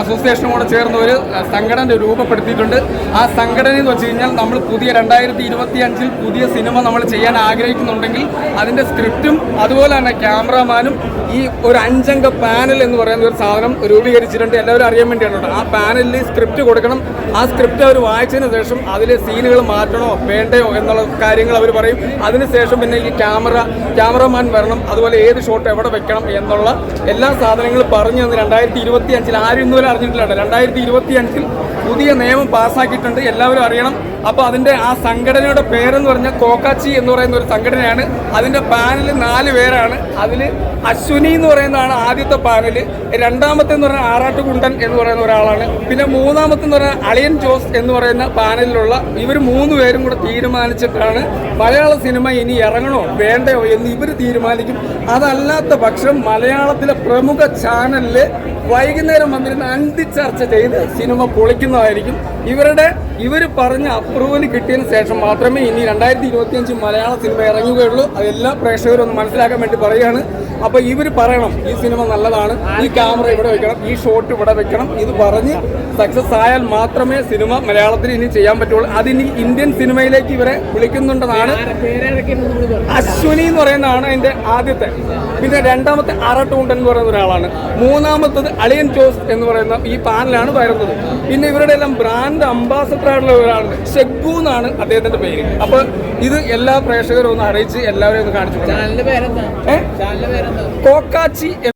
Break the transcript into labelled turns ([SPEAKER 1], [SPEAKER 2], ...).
[SPEAKER 1] അസോസിയേഷനും കൂടെ ചേർന്ന് ഒരു സംഘടന രൂപപ്പെടുത്തിയിട്ടുണ്ട്. ആ സംഘടന എന്ന് വെച്ച് കഴിഞ്ഞാൽ നമ്മൾ പുതിയ രണ്ടായിരത്തി ഇരുപത്തി അഞ്ചിൽ പുതിയ സിനിമ നമ്മൾ ചെയ്യാൻ ആഗ്രഹിക്കുന്നുണ്ടെങ്കിൽ അതിന്റെ സ്ക്രിപ്റ്റും അതുപോലെ തന്നെ ക്യാമറാമാനും ഈ ഒരു അഞ്ചംഗ പാനൽ എന്ന് പറയുന്ന ഒരു സാധനം രൂപീകരിച്ചിട്ടുണ്ട്. എല്ലാവരും അറിയാൻ വേണ്ടിയാണ് ആ പാനലിൽ സ്ക്രിപ്റ്റ് കൊടുക്കണം. ആ സ്ക്രിപ്റ്റ് അവർ വായിച്ചതിന് ശേഷം അതിലെ സീനുകൾ മാറ്റണോ വേണ്ടയോ എന്നുള്ള കാര്യങ്ങൾ അവർ പറയും. അതിനുശേഷം പിന്നെ ഈ ക്യാമറ ക്യാമറമാൻ വരണം. അതുപോലെ ഏത് ഷോട്ട് എവിടെ വെക്കണം എന്നുള്ള എല്ലാ സാധനങ്ങളും പറഞ്ഞു തന്ന് രണ്ടായിരത്തി ഇരുപത്തി അഞ്ചിൽ ആരും ഇന്നുവരെ അറിഞ്ഞിട്ടില്ല. രണ്ടായിരത്തി ഇരുപത്തി അഞ്ചിൽ പുതിയ നിയമം പാസ്സാക്കിയിട്ടുണ്ട് എല്ലാവരും അറിയണം അപ്പോൾ അതിന്റെ ആ സംഘടനയുടെ പേരെന്ന് പറഞ്ഞാൽ കോക്കാച്ചി എന്ന് പറയുന്ന ഒരു സംഘടനയാണ്. അതിന്റെ പാനൽ നാല് പേരാണ്. അതിൽ അശ്വിനി എന്ന് പറയുന്നതാണ് ആദ്യത്തെ പാനൽ രണ്ടാമത്തെ എന്ന് പറഞ്ഞാൽ ആറാട്ടുകുണ്ടൻ എന്ന് പറയുന്ന ഒരാളാണ്. പിന്നെ മൂന്നാമത്തെ എന്ന് പറഞ്ഞാൽ അളിയൻ ജോസ് എന്ന് പറയുന്ന പാനലിലുള്ള ഇവർ മൂന്ന് പേരും കൂടെ തീരുമാനിച്ചിട്ടാണ് മലയാള സിനിമ ഇനി ഇറങ്ങണോ വേണ്ടയോ എന്ന് ഇവർ തീരുമാനിക്കും. അതല്ലാത്ത പക്ഷം മലയാളത്തിലെ പ്രമുഖ ചാനലിൽ വൈകുന്നേരം വന്നിരുന്ന് അന്തി ചർച്ച ചെയ്ത് സിനിമ പൊളിക്കുന്നതായിരിക്കും. ഇവരുടെ ഇവർ പറഞ്ഞ അപ്രൂവൽ കിട്ടിയതിന് ശേഷം മാത്രമേ ഇനി രണ്ടായിരത്തി ഇരുപത്തിയഞ്ച് മലയാള സിനിമ ഇറങ്ങുകയുള്ളൂ. അതെല്ലാ പ്രേക്ഷകരും ഒന്ന് മനസ്സിലാക്കാൻ വേണ്ടി പറയുകയാണ്. അപ്പോൾ ഇവർ പറയണം ഈ സിനിമ നല്ലതാണ് ഈ ക്യാമറ ഇവിടെ വെക്കണം ഈ ഷോട്ട് ഇവിടെ വെക്കണം ഇത് പറഞ്ഞ് സക്സസ് ആയാൽ മാത്രമേ സിനിമ മലയാളത്തിൽ ഇനി ചെയ്യാൻ പറ്റുള്ളൂ. അതിനി ഇന്ത്യൻ സിനിമയിലേക്ക് ഇവരെ വിളിക്കുന്നുണ്ടെന്നാണ് അശ്വിനി എന്ന് പറയുന്നതാണ് അതിന്റെ ആദ്യത്തെ പിന്നെ രണ്ടാമത്തെ ആറാട്ടുകുണ്ടൻ എന്ന് പറയുന്ന ഒരാളാണ്. മൂന്നാമത്തത് അളിയൻ ജോസ് എന്ന് പറയുന്ന ഈ പാനലാണ് വരുന്നത്. പിന്നെ ഇവരുടെ എല്ലാം ബ്രാൻഡ് അംബാസഡർ ആയിട്ടുള്ള ഒരാളുണ്ട് ഷെഗു എന്നാണ് അദ്ദേഹത്തിന്റെ പേര്. അപ്പൊ ഇത് എല്ലാ പ്രേക്ഷകരും ഒന്ന് അറിയിച്ച് എല്ലാവരെയും ഒന്ന് കാണിച്ചു കൊടുക്കണം. കോക്കാച്ചി